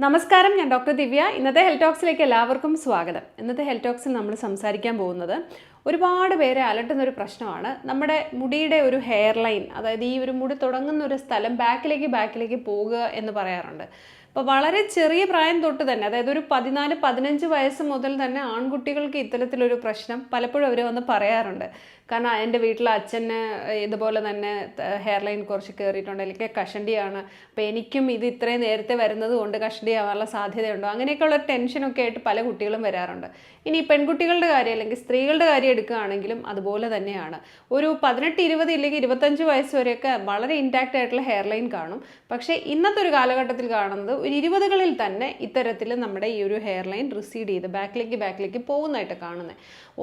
നമസ്കാരം ഞാൻ ഡോക്ടർ ദിവ്യ. ഇന്നത്തെ ഹെൽത്ത് ടോക്സിലേക്ക് എല്ലാവർക്കും സ്വാഗതം. ഇന്നത്തെ ഹെൽത്ത് ടോക്സിൽ നമ്മൾ സംസാരിക്കാൻ പോകുന്നത് ഒരുപാട് പേരെ അലട്ടുന്ന ഒരു പ്രശ്നമാണ്. നമ്മുടെ മുടിയുടെ ഒരു ഹെയർ ലൈൻ അതായത് ഈ ഒരു മുടി തുടങ്ങുന്ന ഒരു സ്ഥലം ബാക്കിലേക്ക് ബാക്കിലേക്ക് പോകുക എന്ന് പറയാറുണ്ട്. അപ്പോൾ വളരെ ചെറിയ പ്രായം തൊട്ട് തന്നെ അതായത് ഒരു പതിനാല് പതിനഞ്ച് വയസ്സ് മുതൽ തന്നെ ആൺകുട്ടികൾക്ക് ഇത്തരത്തിലൊരു പ്രശ്നം പലപ്പോഴും അവർ വന്ന് പറയാറുണ്ട്. കാരണം എന്റെ വീട്ടിലെ അച്ഛന് ഇതുപോലെ തന്നെ ഹെയർ ലൈൻ കുറച്ച് കയറിയിട്ടുണ്ട് അല്ലെങ്കിൽ കഷണ്ടിയാണ്. അപ്പോൾ എനിക്കും ഇത് ഇത്രയും നേരത്തെ വരുന്നത് കൊണ്ട് കഷണ്ടി ആവാനുള്ള സാധ്യതയുണ്ടോ? അങ്ങനെയൊക്കെയുള്ള ടെൻഷനൊക്കെ ആയിട്ട് പല കുട്ടികളും വരാറുണ്ട്. ഇനി പെൺകുട്ടികളുടെ കാര്യം അല്ലെങ്കിൽ സ്ത്രീകളുടെ കാര്യം എടുക്കുകയാണെങ്കിലും അതുപോലെ തന്നെയാണ്. ഒരു പതിനെട്ട് ഇരുപത് ഇല്ലെങ്കിൽ ഇരുപത്തഞ്ച് വയസ്സ് വരെയൊക്കെ വളരെ ഇൻടാക്റ്റ് ആയിട്ടുള്ള ഹെയർ ലൈൻ കാണും. പക്ഷേ ഇന്നത്തെ ഒരു കാലഘട്ടത്തിൽ കാണുന്നത് ഒരു ഇരുപതുകളിൽ തന്നെ ഇത്തരത്തിൽ നമ്മുടെ ഈ ഒരു ഹെയർ ലൈൻ റിസീഡ് ചെയ്ത് ബാക്കിലേക്ക് ബാക്കിലേക്ക് പോകുന്നതായിട്ട് കാണുന്നത്.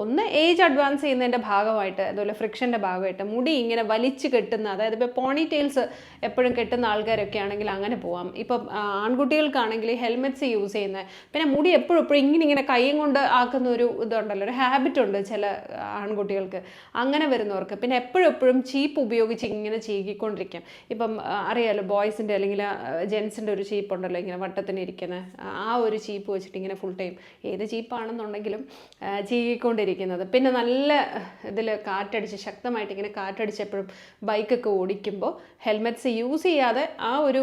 ഒന്ന് ഏജ് അഡ്വാൻസ് ചെയ്യുന്നതിന്റെ ഭാഗമായിട്ട് അതുപോലെ ഫ്രിക്ഷന്റെ ഭാഗമായിട്ട് മുടി ഇങ്ങനെ വലിച്ചു കെട്ടുന്ന അതായത് ഇപ്പോൾ പോണി ടെയിൽസ് എപ്പോഴും കെട്ടുന്ന ആൾക്കാരൊക്കെ ആണെങ്കിൽ അങ്ങനെ പോവാം. ഇപ്പം ആൺകുട്ടികൾക്കാണെങ്കിൽ ഹെൽമെറ്റ്സ് യൂസ് ചെയ്യുന്നത് പിന്നെ മുടി എപ്പോഴും എപ്പോഴും ഇങ്ങനെ ഇങ്ങനെ കൈയും കൊണ്ട് ആക്കുന്ന ഒരു ഇതുണ്ടല്ലോ ഒരു ഹാബിറ്റ് ഉണ്ട് ചില ആൺകുട്ടികൾക്ക്. അങ്ങനെ വരുന്നവർക്ക് പിന്നെ എപ്പോഴും എപ്പോഴും ചീപ്പ് ഉപയോഗിച്ച് ഇങ്ങനെ ചീകിക്കൊണ്ടിരിക്കും. ഇപ്പം അറിയാലോ ബോയ്സിന്റെ അല്ലെങ്കിൽ ജെൻസിന്റെ ഒരു ചീപ്പ് ഉണ്ടല്ലോ ഇങ്ങനെ വട്ടത്തിന് ഇരിക്കുന്ന ആ ഒരു ചീപ്പ് വെച്ചിട്ട് ഇങ്ങനെ ഫുൾ ടൈം ഏത് ചീപ്പാണെന്നുണ്ടെങ്കിലും ചീകിക്കൊണ്ടിരിക്കുന്നത്. പിന്നെ നല്ല ഇതിൽ കാറ്റടിച്ച് ശക്തമായിട്ട് ഇങ്ങനെ കാറ്റടിച്ചപ്പോഴും ബൈക്കൊക്കെ ഓടിക്കുമ്പോൾ ഹെൽമെറ്റ്സ് യൂസ് ചെയ്യാതെ ആ ഒരു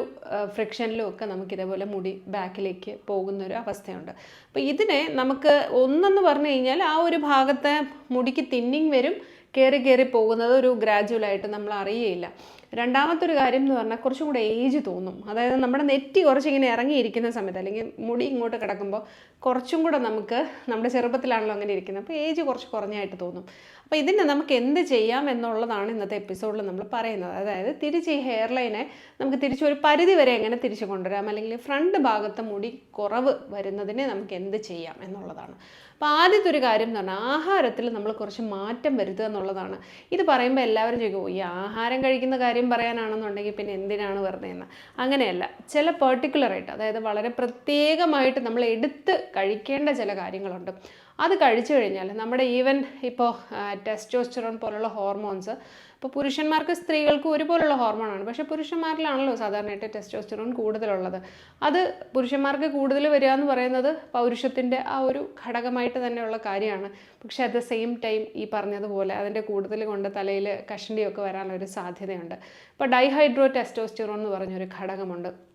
ഫ്രിക്ഷനിലും ഒക്കെ നമുക്ക് ഇതേപോലെ മുടി ബാക്കിലേക്ക് പോകുന്ന ഒരു അവസ്ഥയുണ്ട്. അപ്പോൾ ഇതിനെ നമുക്ക് ഒന്നെന്ന് പറഞ്ഞു കഴിഞ്ഞാൽ ആ ഒരു ഭാഗത്തെ മുടിക്ക് തിന്നിങ് വരും കയറി കയറി പോകുന്നത് ഒരു ഗ്രാജുവലായിട്ട് നമ്മൾ അറിയുകയില്ല രണ്ടാമത്തെ ഒരു കാര്യം എന്ന് പറഞ്ഞാൽ കുറച്ചും കൂടെ ഏജ് തോന്നും. അതായത് നമ്മുടെ നെറ്റി കുറച്ചിങ്ങനെ ഇറങ്ങിയിരിക്കുന്ന സമയത്ത് അല്ലെങ്കിൽ മുടി ഇങ്ങോട്ട് കിടക്കുമ്പോൾ കുറച്ചും കൂടെ നമുക്ക് നമ്മുടെ ചെറുപ്പത്തിലാണല്ലോ അങ്ങനെ ഇരിക്കുന്നത്. അപ്പോൾ ഏജ് കുറച്ച് കുറഞ്ഞായിട്ട് തോന്നും. അപ്പോൾ ഇതിന് നമുക്ക് എന്ത് ചെയ്യാം എന്നുള്ളതാണ് ഇന്നത്തെ എപ്പിസോഡിൽ നമ്മൾ പറയുന്നത്. അതായത് തിരിച്ച് ഈ ഹെയർ ലൈനെ നമുക്ക് തിരിച്ച് ഒരു പരിധി വരെ എങ്ങനെ തിരിച്ചു കൊണ്ടുവരാം? അല്ലെങ്കിൽ ഫ്രണ്ട് ഭാഗത്തെ മുടി കുറവ് വരുന്നതിനെ നമുക്ക് എന്ത് ചെയ്യാം എന്നുള്ളതാണ്. അപ്പോൾ ആദ്യത്തെ ഒരു കാര്യം എന്ന് പറഞ്ഞാൽ ആഹാരത്തിൽ നമ്മൾ കുറച്ച് മാറ്റം വരുത്തുക എന്നുള്ളതാണ്. ഇത് പറയുമ്പോൾ എല്ലാവരും ചോദിക്കും "ഓ, ഈ ആഹാരം കഴിക്കുന്ന കാര്യം പറയാനാണെന്നുണ്ടെങ്കിൽ പിന്നെ എന്തിനാണ് വെറുതെ അങ്ങനെയല്ല. ചില പെർട്ടിക്കുലറായിട്ട് അതായത് വളരെ പ്രത്യേകമായിട്ട് നമ്മൾ എടുത്ത് കഴിക്കേണ്ട ചില കാര്യങ്ങളുണ്ട്. അത് കഴിച്ചു കഴിഞ്ഞാൽ നമ്മുടെ ഈവൻ ഇപ്പോൾ ടെസ്റ്റോസ്റ്ററോൺ പോലുള്ള ഹോർമോൺസ് ഇപ്പോൾ പുരുഷന്മാർക്ക് സ്ത്രീകൾക്ക് ഒരുപോലുള്ള ഹോർമോണാണ്. പക്ഷേ പുരുഷന്മാരിലാണല്ലോ സാധാരണയായിട്ട് ടെസ്റ്റോസ്റ്ററോൺ കൂടുതലുള്ളത്. അത് പുരുഷന്മാർക്ക് കൂടുതൽ വരിക എന്ന് പറയുന്നത് പൗരുഷത്തിന്റെ ആ ഒരു ഘടകമായിട്ട് തന്നെയുള്ള കാര്യമാണ്. പക്ഷേ അറ്റ് ദ സെയിം ടൈം ഈ പറഞ്ഞതുപോലെ അതിന്റെ കൂടുതൽ കൊണ്ട് തലയിൽ കഷണ്ടിയൊക്കെ വരാനുള്ള ഒരു സാധ്യതയുണ്ട്. ഇപ്പോൾ ഡൈഹൈഡ്രോ ടെസ്റ്റോസ്റ്ററോൺ എന്ന് പറഞ്ഞൊരു ഘടകമുണ്ട്.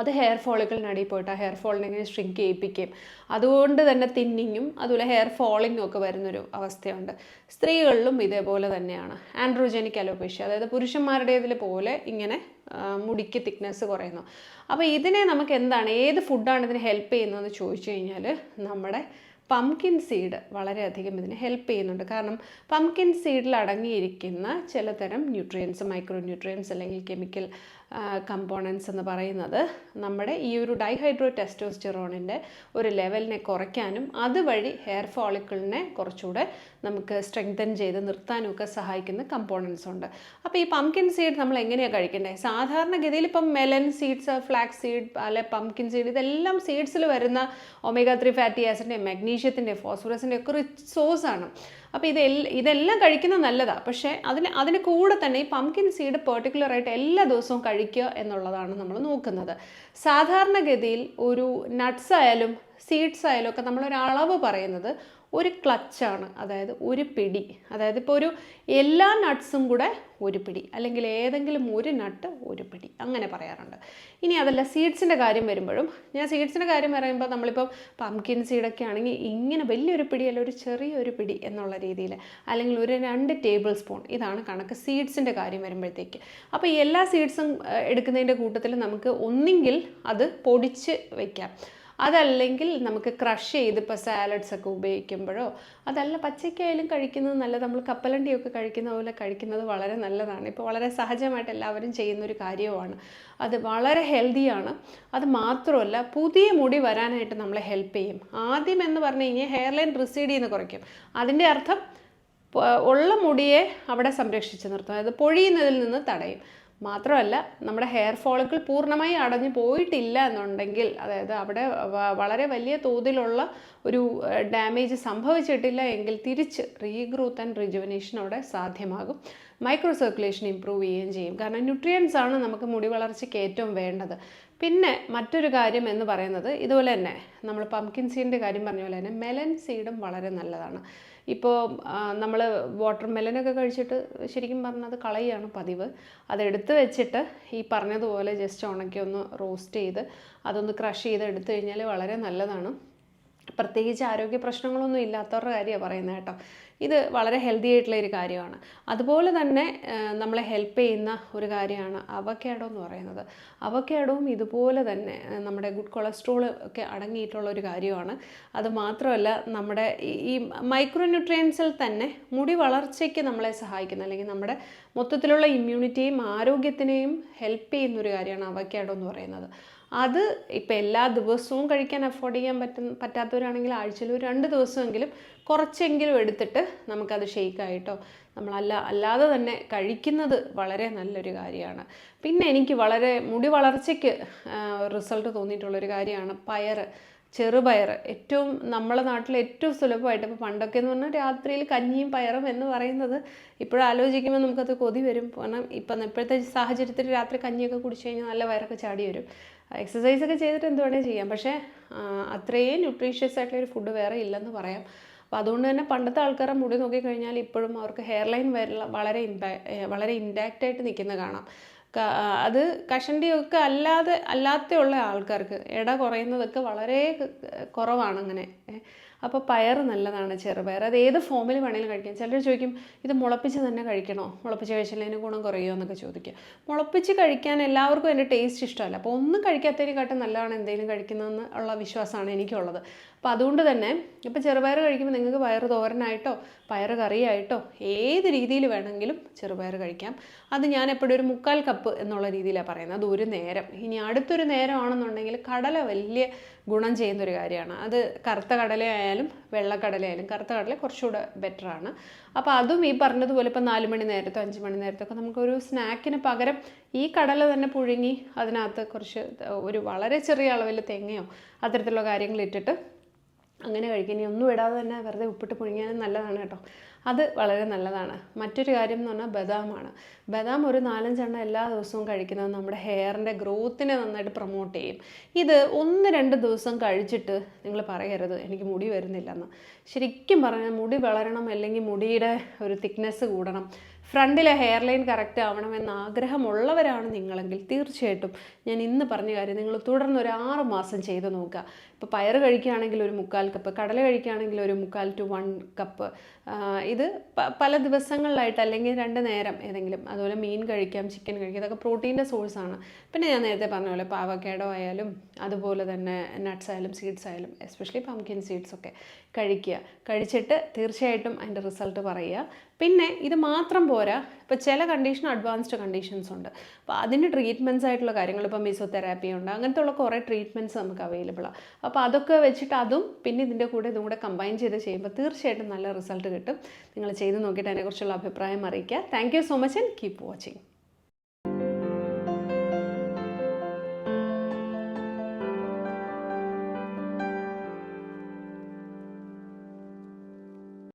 അത് ഹെയർ ഫോളിക്കിളിനടിയിൽ പോയിട്ട് ആ ഹെയർ ഫോളിനെ ഷ്രിങ്ക് ചെയ്യിപ്പിക്കുകയും അതുകൊണ്ട് തന്നെ തിന്നിങ്ങും അതുപോലെ ഹെയർ ഫോളിങ്ങും ഒക്കെ വരുന്നൊരു അവസ്ഥയുണ്ട്. സ്ത്രീകളിലും ഇതേപോലെ തന്നെയാണ്. ആൻഡ്രോജനിക് അലോപേഷ്യ അതായത് പുരുഷന്മാരുടേതിൽ പോലെ ഇങ്ങനെ മുടിക്ക് തിക്നെസ് കുറയുന്നു. അപ്പോൾ ഇതിനെ നമുക്ക് എന്താണ് ഏത് ഫുഡാണ് ഇതിന് ഹെൽപ്പ് ചെയ്യുന്നതെന്ന് ചോദിച്ചു കഴിഞ്ഞാൽ നമ്മുടെ പംകിൻ സീഡ് വളരെയധികം ഇതിന് ഹെൽപ്പ് ചെയ്യുന്നുണ്ട്. കാരണം പംകിൻ സീഡിൽ അടങ്ങിയിരിക്കുന്ന ചിലതരം ന്യൂട്രിയൻസ് മൈക്രോ ന്യൂട്രിയൻസ് അല്ലെങ്കിൽ കെമിക്കൽ കമ്പോണൻസ് എന്ന് പറയുന്നത് നമ്മുടെ ഈ ഒരു ഡൈഹൈഡ്രോ ടെസ്റ്റോസ്റ്റിറോണിന്റെ ഒരു ലെവലിനെ കുറയ്ക്കാനും അതുവഴി ഹെയർ ഫോളിക്കിളിനെ കുറച്ചുകൂടെ നമുക്ക് സ്ട്രെങ്തൻ ചെയ്ത് നിർത്താനും ഒക്കെ സഹായിക്കുന്ന കമ്പോണൻസ് ഉണ്ട്. അപ്പോൾ ഈ പംകിൻ സീഡ് നമ്മൾ എങ്ങനെയാണ് കഴിക്കേണ്ടത് സാധാരണഗതിയിൽ ഇപ്പം മെലൻ സീഡ്സ് ഫ്ലാക്സ് സീഡ് അല്ലെ പംകിൻ സീഡ് ഇതെല്ലാം സീഡ്സിൽ വരുന്ന ഒമേഗ ത്രീ ഫാറ്റി ആസിഡിന്റെ മഗ്നീഷ്യത്തിന്റെ ഫോസ്ഫറസിന്റെ ഒക്കെ റിച്ച് ആണ്. അപ്പോൾ ഇത് ഇതെല്ലാം കഴിക്കുന്നത് നല്ലതാണ് പക്ഷേ അതിന് അതിന് കൂടെ തന്നെ ഈ പംകിൻ സീഡ് പെർട്ടിക്കുലറായിട്ട് എല്ലാ ദിവസവും കഴിക്കുക എന്നുള്ളതാണ് നമ്മൾ നോക്കുന്നത്. സാധാരണഗതിയിൽ ഒരു നട്ട്സ് ആയാലും സീഡ്സ് ആയാലും ഒക്കെ നമ്മളൊരളവ് പറയുന്നത് ഒരു ക്ലച്ചാണ് അതായത് ഒരു പിടി. അതായത് ഇപ്പോൾ ഒരു എല്ലാ നട്ട്സും കൂടെ ഒരു പിടി അല്ലെങ്കിൽ ഏതെങ്കിലും ഒരു നട്ട് ഒരു പിടി അങ്ങനെ പറയാറുണ്ട്. ഇനി അതല്ല സീഡ്സിന്റെ കാര്യം വരുമ്പോഴും ഞാൻ സീഡ്സിന്റെ കാര്യം പറയുമ്പോൾ നമ്മളിപ്പോൾ പംകിൻ സീഡൊക്കെ ആണെങ്കിൽ ഇങ്ങനെ വലിയൊരു പിടി അല്ല ഒരു ചെറിയൊരു പിടി എന്നുള്ള രീതിയിൽ അല്ലെങ്കിൽ ഒരു രണ്ട് ടേബിൾ സ്പൂൺ ഇതാണ് കണക്ക് സീഡ്സിന്റെ കാര്യം വരുമ്പോഴത്തേക്ക്. അപ്പോൾ എല്ലാ സീഡ്സും എടുക്കുന്നതിന്റെ കൂട്ടത്തിൽ നമുക്ക് ഒന്നെങ്കിൽ അത് പൊടിച്ച് വയ്ക്കാം അതല്ലെങ്കിൽ നമുക്ക് ക്രഷ് ചെയ്ത് ഇപ്പോൾ സാലഡ്സ് ഒക്കെ ഉപയോഗിക്കുമ്പോഴോ അതല്ല പച്ചയ്ക്കായാലും കഴിക്കുന്നത് നല്ലത്. നമ്മൾ കപ്പലണ്ടിയൊക്കെ കഴിക്കുന്ന പോലെ കഴിക്കുന്നത് വളരെ നല്ലതാണ്. ഇപ്പോൾ വളരെ സഹജമായിട്ട് എല്ലാവരും ചെയ്യുന്ന ഒരു കാര്യവുമാണ്. അത് വളരെ ഹെൽത്തിയാണ് അത് മാത്രമല്ല പുതിയ മുടി വരാനായിട്ട് നമ്മളെ ഹെൽപ്പ് ചെയ്യും. ആദ്യം എന്ന് പറഞ്ഞു കഴിഞ്ഞാൽ ഹെയർ ലൈൻ റിസീഡ് ചെയ്യുന്ന കുറയ്ക്കും. അതിന്റെ അർത്ഥം ഉള്ള മുടിയെ അവിടെ സംരക്ഷിച്ച് നിർത്തും. അതായത് പൊഴിയുന്നതിൽ നിന്ന് തടയും. മാത്രമല്ല നമ്മുടെ ഹെയർ ഫോളിക്കിൾ പൂർണമായി അടഞ്ഞു പോയിട്ടില്ല എന്നുണ്ടെങ്കിൽ അതായത് അവിടെ വളരെ വലിയ തോതിലുള്ള ഒരു ഡാമേജ് സംഭവിച്ചിട്ടില്ല എങ്കിൽ തിരിച്ച് റീഗ്രോത്ത് ആൻഡ് റിജുവനേഷൻ അവിടെ സാധ്യമാകും. മൈക്രോ സർക്കുലേഷൻ ഇമ്പ്രൂവ് ചെയ്യുകയും ചെയ്യും. കാരണം ന്യൂട്രിയൻസ് ആണ് നമുക്ക് മുടി വളർച്ചയ്ക്ക് ഏറ്റവും വേണ്ടത്. പിന്നെ മറ്റൊരു കാര്യം എന്ന് പറയുന്നത് ഇതുപോലെ തന്നെ നമ്മൾ പംകിൻ സീഡിന്റെ കാര്യം പറഞ്ഞ പോലെ തന്നെ മെലൻ സീഡും വളരെ നല്ലതാണ്. ഇപ്പോൾ നമ്മൾ വാട്ടർ മെലനൊക്കെ കഴിച്ചിട്ട് ശരിക്കും പറഞ്ഞാൽ അത് കളയാണ് പതിവ്. അതെടുത്ത് വെച്ചിട്ട് ഈ പറഞ്ഞതുപോലെ ജസ്റ്റ് ഉണക്കി ഒന്ന് റോസ്റ്റ് ചെയ്ത് അതൊന്ന് ക്രഷ് ചെയ്ത് എടുത്തു കഴിഞ്ഞാൽ വളരെ നല്ലതാണ്. പ്രത്യേകിച്ച് ആരോഗ്യ പ്രശ്നങ്ങളൊന്നും ഇല്ലാത്തവരുടെ കാര്യമാണ് പറയുന്നത് കേട്ടോ. ഇത് വളരെ ഹെൽത്തി ആയിട്ടുള്ള ഒരു കാര്യമാണ്. അതുപോലെ തന്നെ നമ്മളെ ഹെൽപ്പ് ചെയ്യുന്ന ഒരു കാര്യമാണ് അവക്കാഡോ എന്ന് പറയുന്നത്. അവക്കേടവും ഇതുപോലെ തന്നെ നമ്മുടെ ഗുഡ് കൊളസ്ട്രോൾ ഒക്കെ അടങ്ങിയിട്ടുള്ള ഒരു കാര്യമാണ്. അത് മാത്രമല്ല നമ്മുടെ ഈ- ഈ മൈക്രോ ന്യൂട്രിയൻസിൽ തന്നെ മുടി വളർച്ചയ്ക്ക് നമ്മളെ സഹായിക്കുന്ന അല്ലെങ്കിൽ നമ്മുടെ മൊത്തത്തിലുള്ള ഇമ്മ്യൂണിറ്റിയും ആരോഗ്യത്തിനെയും ഹെൽപ്പ് ചെയ്യുന്ന ഒരു കാര്യമാണ് അവക്കാഡോ എന്ന് പറയുന്നത്. അത് ഇപ്പം എല്ലാ ദിവസവും കഴിക്കാൻ അഫോർഡ് ചെയ്യാൻ പറ്റുന്ന പറ്റാത്തവരാണെങ്കിൽ ആഴ്ചയിൽ ഒരു രണ്ട് ദിവസമെങ്കിലും കുറച്ചെങ്കിലും എടുത്തിട്ട് നമുക്കത് ഷെയ്ക്കായിട്ടോ നമ്മളല്ല അല്ലാതെ തന്നെ കഴിക്കുന്നത് വളരെ നല്ലൊരു കാര്യമാണ്. പിന്നെ എനിക്ക് വളരെ മുടി വളർച്ചയ്ക്ക് റിസൾട്ട് തോന്നിയിട്ടുള്ളൊരു കാര്യമാണ് പയർ ചെറുപയർ ഏറ്റവും നമ്മളെ നാട്ടിൽ ഏറ്റവും സുലഭമായിട്ട് ഇപ്പോൾ പണ്ടൊക്കെ എന്ന് പറഞ്ഞാൽ രാത്രിയിൽ കഞ്ഞിയും പയറും എന്ന് പറയുന്നത് ഇപ്പോഴും ആലോചിക്കുമ്പോൾ നമുക്കത് കൊതി വരും. കാരണം ഇപ്പം ഇപ്പോഴത്തെ സാഹചര്യത്തിൽ രാത്രി കഞ്ഞിയൊക്കെ കുടിച്ചു കഴിഞ്ഞാൽ നല്ല വയറൊക്കെ ചാടി വരും. എക്സസൈസ് ഒക്കെ ചെയ്തിട്ട് എന്ത് വേണേൽ ചെയ്യാം. പക്ഷേ അത്രയും ന്യൂട്രീഷ്യസ് ആയിട്ടുള്ള ഒരു ഫുഡ് വേറെ ഇല്ലെന്ന് പറയാം. അപ്പോൾ അതുകൊണ്ട് തന്നെ പണ്ടത്തെ ആൾക്കാരെ മുടി നോക്കിക്കഴിഞ്ഞാൽ ഇപ്പോഴും അവർക്ക് ഹെയർ ലൈൻ വളരെ ഇമ്പാ വളരെ ഇൻടാക്റ്റ് ആയിട്ട് നിൽക്കുന്ന കാണാം. അത് കഷണ്ടിയൊക്കെ അല്ലാതെ അല്ലാത്തുള്ള ആൾക്കാർക്ക് ഇട കുറയുന്നതൊക്കെ വളരെ കുറവാണ് അങ്ങനെ. അപ്പോൾ പയർ നല്ലതാണ് ചെറുപയർ. അത് ഏത് ഫോമിൽ വേണമെങ്കിലും കഴിക്കാം. ചിലർ ചോദിക്കും ഇത് മുളപ്പിച്ച് തന്നെ കഴിക്കണോ? മുളപ്പിച്ച് കഴിച്ചാൽ അതിന് ഗുണം കുറയുമോ എന്നൊക്കെ ചോദിക്കുക. മുളപ്പിച്ച് കഴിക്കാൻ എല്ലാവർക്കും അതിന്റെ ടേസ്റ്റ് ഇഷ്ടമല്ല. അപ്പോൾ ഒന്നും കഴിക്കാത്തതിനെക്കാട്ടും നല്ലതാണ് എന്തെങ്കിലും കഴിക്കുന്നതെന്ന് ഉള്ള വിശ്വാസമാണ് എനിക്കുള്ളത്. അപ്പോൾ അതുകൊണ്ട് തന്നെ ഇപ്പോൾ ചെറുപയർ കഴിക്കുമ്പോൾ നിങ്ങൾക്ക് പയർ തോരനായിട്ടോ പയർ കറിയായിട്ടോ ഏത് രീതിയിൽ വേണമെങ്കിലും ചെറുപയർ കഴിക്കാം. അത് ഞാൻ എപ്പോഴും ഒരു മുക്കാൽ കപ്പ് എന്നുള്ള രീതിയിലാണ് പറയുന്നത്. അത് ഒരു നേരം. ഇനി അടുത്തൊരു നേരമാണെന്നുണ്ടെങ്കിൽ കടല വലിയ ഗുണം ചെയ്യുന്നൊരു കാര്യമാണ്. അത് കറുത്ത കടലയായാലും വെള്ളക്കടലയായാലും കറുത്ത കടല കുറച്ചുകൂടെ ബെറ്ററാണ് അപ്പോൾ അതും ഈ പറഞ്ഞതുപോലെ ഇപ്പോൾ നാല് മണി നേരത്തോ അഞ്ച് മണി നേരത്തോ ഒക്കെ നമുക്കൊരു സ്നാക്കിന് പകരം ഈ കടല തന്നെ പുഴുങ്ങി അതിനകത്ത് കുറച്ച് ഒരു വളരെ ചെറിയ അളവിൽ തെങ്ങയോ അത്തരത്തിലുള്ള കാര്യങ്ങൾ ഇട്ടിട്ട് അങ്ങനെ കഴിക്കുക ഇനി ഒന്നും ഇടാതെ തന്നെ വെറുതെ ഉപ്പിട്ട് പുഴുങ്ങിയാലും നല്ലതാണ് കേട്ടോ. അത് വളരെ നല്ലതാണ്. മറ്റൊരു കാര്യം എന്ന് പറഞ്ഞാൽ ബദാമാണ്. ബദാം ഒരു നാലഞ്ചെണ്ണം എല്ലാ ദിവസവും കഴിക്കുന്നത് നമ്മുടെ ഹെയറിന്റെ ഗ്രോത്തിനെ നന്നായിട്ട് പ്രൊമോട്ട് ചെയ്യും. ഇത് ഒന്ന് രണ്ട് ദിവസം കഴിച്ചിട്ട് നിങ്ങൾ പറയരുത്. എനിക്ക് മുടി വരുന്നില്ലെന്ന്. ശരിക്കും പറഞ്ഞാൽ മുടി വളരണം അല്ലെങ്കിൽ മുടിയുടെ ഒരു തിക്നെസ് കൂടണം. ഫ്രണ്ടിലെ ഹെയർ ലൈൻ കറക്റ്റ് ആവണമെന്ന് ആഗ്രഹമുള്ളവരാണ് നിങ്ങളെങ്കിൽ തീർച്ചയായിട്ടും ഞാൻ ഇന്ന് പറഞ്ഞ കാര്യം നിങ്ങൾ തുടർന്ന് ഒരു ആറ് മാസം ചെയ്ത് നോക്കുക. ഇപ്പോൾ പയർ കഴിക്കുകയാണെങ്കിൽ ഒരു മുക്കാൽ കപ്പ് കടല കഴിക്കുകയാണെങ്കിൽ ഒരു മുക്കാൽ ടു വൺ കപ്പ് ഇത് പല ദിവസങ്ങളിലായിട്ട് അല്ലെങ്കിൽ രണ്ട് നേരം ഏതെങ്കിലും അതുപോലെ മീൻ കഴിക്കാം ചിക്കൻ കഴിക്കാം ഇതൊക്കെ പ്രോട്ടീന്റെ സോഴ്സാണ് പിന്നെ ഞാൻ നേരത്തെ പറഞ്ഞ പോലെ പാവക്കേടോ ആയാലും അതുപോലെ തന്നെ നട്ട്സ് ആയാലും സീഡ്സ് ആയാലും എസ്പെഷ്യലി പംകിൻ സീഡ്സ് ഒക്കെ കഴിക്കുക. കഴിച്ചിട്ട് തീർച്ചയായിട്ടും അതിന്റെ റിസൾട്ട് പറയുക. പിന്നെ ഇത് മാത്രം പോരാ. ഇപ്പോൾ ചില കണ്ടീഷൻ അഡ്വാൻസ്ഡ് കണ്ടീഷൻസ് ഉണ്ട്. അപ്പോൾ അതിന് ട്രീറ്റ്മെന്റ്സ് ആയിട്ടുള്ള കാര്യങ്ങൾ ഇപ്പോൾ മിസോതെറാപ്പി ഉണ്ട്. അങ്ങനത്തെ ഉള്ള കുറേ ട്രീറ്റ്മെന്റ്സ് നമുക്ക് അവൈലബിളാണ് അപ്പോൾ അതൊക്കെ വെച്ചിട്ട് അതും പിന്നെ ഇതിന്റെ കൂടെ ഇതും കൂടെ കമ്പൈൻ ചെയ്ത് ചെയ്യുമ്പോൾ തീർച്ചയായിട്ടും നല്ല റിസൾട്ട് കിട്ടും. നിങ്ങൾ ചെയ്ത് നോക്കിയിട്ട് അതിനെക്കുറിച്ചുള്ള അഭിപ്രായം അറിയിക്കുക. Thank you so much and keep watching